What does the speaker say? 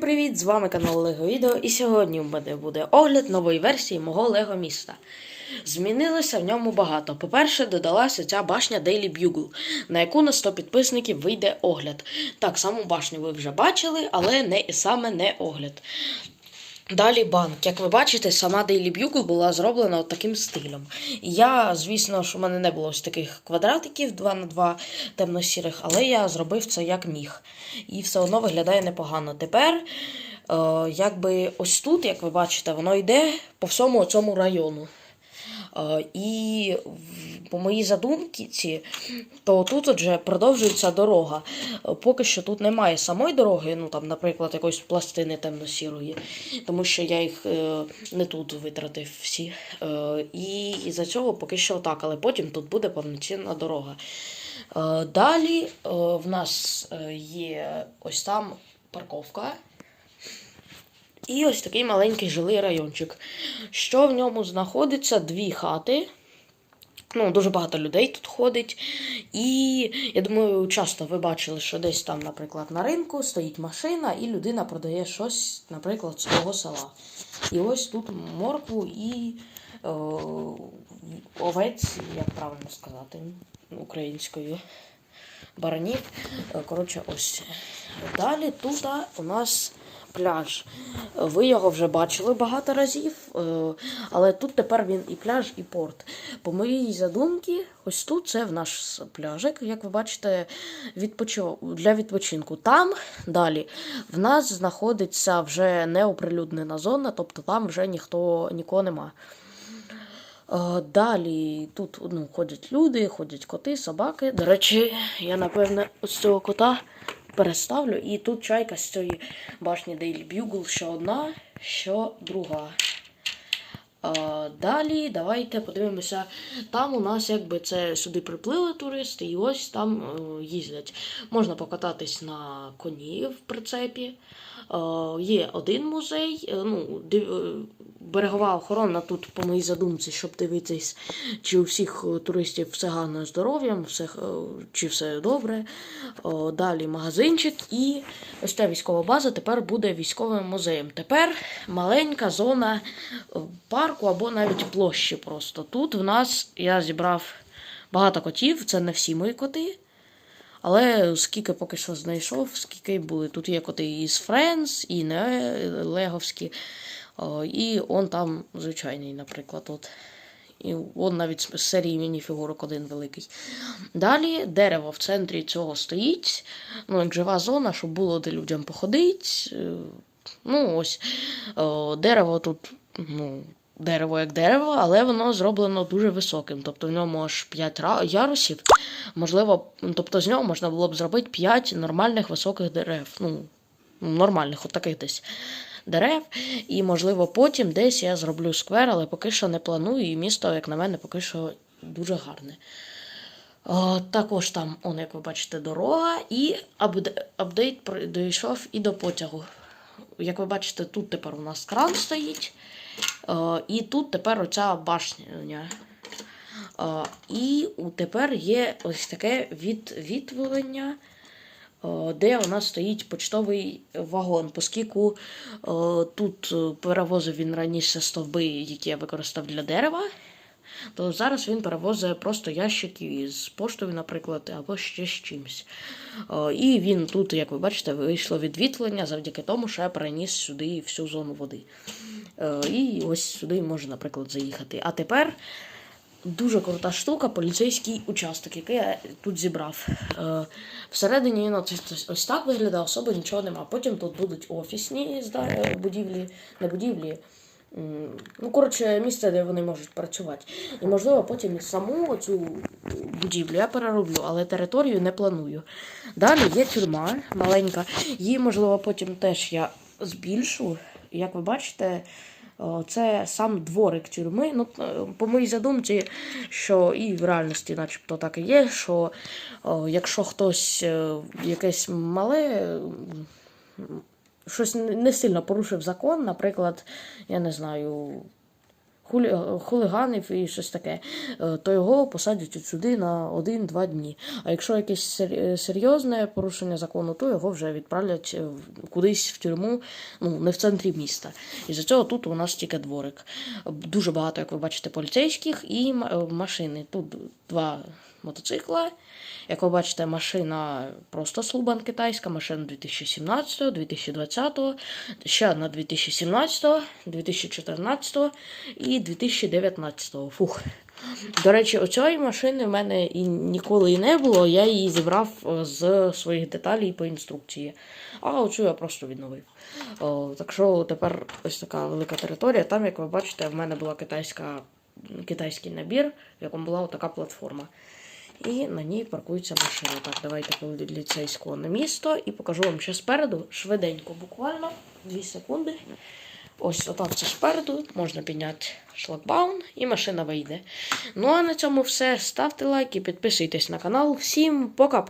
Всім привіт! З вами канал Лего Відео і сьогодні в мене буде огляд нової версії мого Лего міста. Змінилося в ньому багато. По-перше, додалася ця башня Daily Bugle, на яку на 100 підписників вийде огляд. Так, саму башню ви вже бачили, але не саме не огляд. Далі банк. Як ви бачите, сама Daily Bugle була зроблена таким стилем. Я, звісно, що в мене не було ось таких квадратиків 2 на 2 темно-сірих, але я зробив це як міг. І все одно виглядає непогано. Тепер, е, якби ось тут, як ви бачите, воно йде по всьому цьому району. Е, І по моїй задумці, то тут вже продовжується дорога. Е, Поки що тут немає самої дороги, ну там, наприклад, якоїсь пластини темно-сірої, тому що я їх е, не тут витратив всі. І із-за цього поки що так, але потім тут буде повноцінна дорога. Далі в нас є ось там парковка. І ось такий маленький жилий райончик. Що в ньому знаходиться? Дві хати. Ну, дуже багато людей тут ходить. І я думаю, часто ви бачили, що десь там, наприклад, на ринку стоїть машина, і людина продає щось, наприклад, з того села. І ось тут моркву і е, овець, як правильно сказати, українською. Баранів. Е, Коротше, ось. Далі тут у нас пляж. Ви його вже бачили багато разів, е, але тут тепер він і пляж, і порт. По моїй задумці, ось тут це в наш пляжик, як ви бачите, для відпочинку. Там далі в нас знаходиться вже неоприлюднена зона, тобто там вже ніхто нікого нема. Е, Далі тут ну, ходять люди, ходять коти, собаки. До речі, я напевне ось цього кота переставлю. І тут чайка з цієї башні Daily Bugle, що одна, що друга. Далі давайте подивимося. Там у нас якби це сюди приплили туристи, і ось там е, їздять. Можна покататись на коні в прицепі. Е, Є один музей. е, Ну, берегова охорона тут, по моїй задумці, щоб дивитись, чи у всіх туристів все гарно здоров'ям, чи все добре. Далі магазинчик і ось ця військова база тепер буде військовим музеєм. Тепер маленька зона е, парку або навіть площі просто. Тут в нас я зібрав багато котів, це не всі мої коти. Але скільки поки що знайшов, скільки були. Тут є коти із Friends, і не леговські. І он там звичайний, наприклад. От. І он навіть з серії мініфігурок один великий. Далі дерево в центрі цього стоїть. Ну, як жива зона, щоб було де людям походити. Е, Ну, ось дерево тут, ну, дерево як дерево, але воно зроблено дуже високим. Тобто в ньому аж 5 ярусів. Можливо, тобто з нього можна було б зробити 5 нормальних високих дерев. Ну, нормальних, от десь дерев. І, можливо, потім десь я зроблю сквер, але поки що не планую, і місто, як на мене, поки що дуже гарне. О, також там, он, як ви бачите, дорога, і апдейт дійшов і до потягу. Як ви бачите, тут тепер у нас кран стоїть. О, і тут тепер оця башня. О, і тепер є ось таке відвітвлення, о, де у нас стоїть почтовий вагон, оскільки тут е, перевозив він раніше стовби, які я використав для дерева. То зараз він перевозить просто ящики з поштою, наприклад, або ще з чимось. І він тут, як ви бачите, вийшло відвітлення завдяки тому, що я переніс сюди всю зону води. Е, І ось сюди можна, наприклад, заїхати. А тепер дуже крута штука, поліцейський участок, який я тут зібрав. Е, Всередині він ось, ось так виглядає, особо нічого нема. Потім тут будуть офісні зда- будівлі, не будівлі. Ну, коротше, місце, де вони можуть працювати. І, можливо, потім саму цю будівлю я перероблю, але територію не планую. Далі є тюрма маленька. Її, можливо, потім теж я збільшу. Як ви бачите, це сам дворик тюрми. Ну, по моїй задумці, що і в реальності, начебто, так і є, що якщо хтось е, якесь мале. Щось не сильно порушив закон, наприклад, я не знаю, хулі, хулиганив і щось таке, е, то його посадять сюди на один-два дні. А якщо якесь е, серйозне порушення закону, то його вже відправлять е, кудись в тюрму, ну не в центрі міста. І за цього тут у нас тільки дворик. Дуже багато, як ви бачите, поліцейських і е, машини. Тут два мотоцикла. Як ви бачите, машина просто слубан китайська, машина 2017, 2020, ще одна 2017, 2014 і 2019. Фух. До речі, оцієї машини в мене і ніколи і не було. Я її зібрав е, з своїх деталей по інструкції. А оцю я просто відновив. О, так що тепер ось така велика територія. Там, як ви бачите, в мене була китайська, китайський набір, в якому була така платформа. І на ній паркується машина. Так, давайте поліцейського на місто і покажу вам ще спереду, швиденько, буквально 2 секунди. Ось отак це спереду, можна підняти шлагбаум і машина вийде. Ну а на цьому все. Ставте лайки, підписуйтесь на канал. Всім пока!